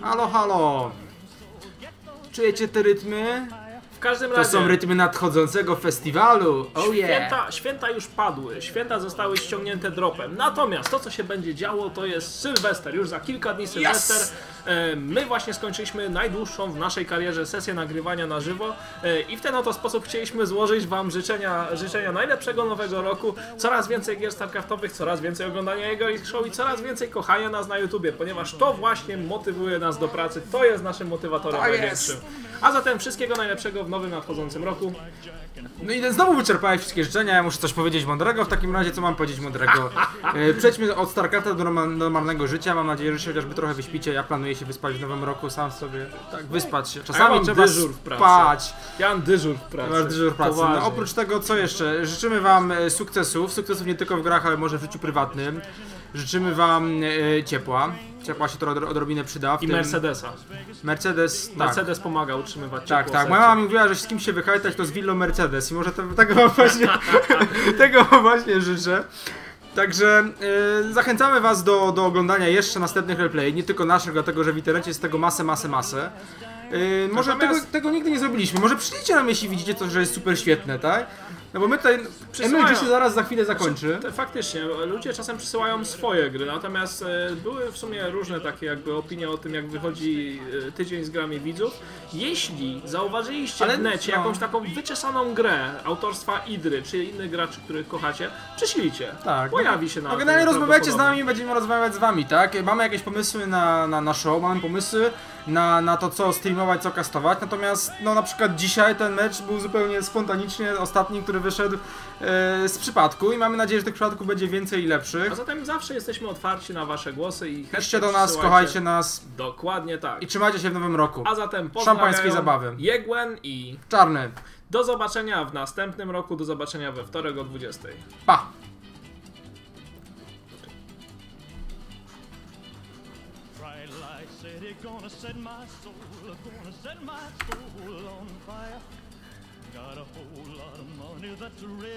Halo, halo. Czujecie te rytmy? W każdym To razie... są rytmy nadchodzącego festiwalu. Oh yeah. Święta, święta już padły, święta zostały ściągnięte dropem. Natomiast to, co się będzie działo, to jest Sylwester. Już za kilka dni Sylwester. E, My właśnie skończyliśmy najdłuższą w naszej karierze sesję nagrywania na żywo e, i w ten oto sposób chcieliśmy złożyć Wam życzenia, życzenia najlepszego nowego roku, coraz więcej gier StarCraftowych, coraz więcej oglądania jego ich show i coraz więcej kochania nas na YouTubie, ponieważ to właśnie motywuje nas do pracy, to jest naszym motywatorem Tak największym. A zatem wszystkiego najlepszego nowym nadchodzącym roku. No i znowu wyczerpałeś wszystkie życzenia, ja muszę coś powiedzieć mądrego, w takim razie co mam powiedzieć mądrego? E, Przejdźmy od StarCrafta do norma- normalnego życia, mam nadzieję, że się chociażby trochę wyśpicie, ja planuję się wyspać w nowym roku, sam sobie, tak, wyspać się. Czasami mam trzeba dyżur w pracy. spać. Ja mam dyżur w pracy. Masz dyżur pracy. No, oprócz tego, co jeszcze? Życzymy Wam e, sukcesów, sukcesów nie tylko w grach, ale może w życiu prywatnym. Życzymy Wam e, ciepła. Ciepła się to odro- odrobinę przyda. I tym- Mercedesa. Mercedes, tak. Mercedes pomaga utrzymywać Tak, ciepło tak. w Moja mama mi mówiła, że z kim się wychajtać, to z willą Mercedes i może te, tego właśnie, tego właśnie życzę. Także y, zachęcamy was do, do oglądania jeszcze następnych replay, nie tylko naszych, dlatego że w internecie jest tego masę, masę, masę. Y, może Natomiast- tego, tego nigdy nie zrobiliśmy. Może przyjdziecie nam, jeśli widzicie to, że jest super świetne, tak? No bo my tutaj... MLG się zaraz za chwilę zakończy. To Faktycznie, ludzie czasem przysyłają swoje gry, natomiast e, były w sumie różne takie jakby opinie o tym, jak wychodzi e, tydzień z grami widzów. Jeśli zauważyliście Ale w necie no. jakąś taką wyczesaną grę autorstwa Idry, czy innych graczy, których kochacie, przyślijcie. Tak. Pojawi się na No generalnie rozmawiajcie z nami, będziemy rozmawiać z wami, tak? Mamy jakieś pomysły na, na, na show, mamy pomysły na, na to, co streamować, co kastować, natomiast no na przykład dzisiaj ten mecz był zupełnie spontanicznie, ostatni, który wyszedł e, z przypadku i mamy nadzieję, że tych przypadków będzie więcej i lepszych. A zatem zawsze jesteśmy otwarci na wasze głosy i chętnie do nas, kochajcie nas Dokładnie tak. i trzymajcie się w nowym roku. A zatem Szampańskiej zabawy. Jegłen i Czarny, do zobaczenia w następnym roku, do zobaczenia we wtorek o 20. pa! Bright light city gonna set my soul, gonna set my soul on fire. Got a whole lot of money that's red.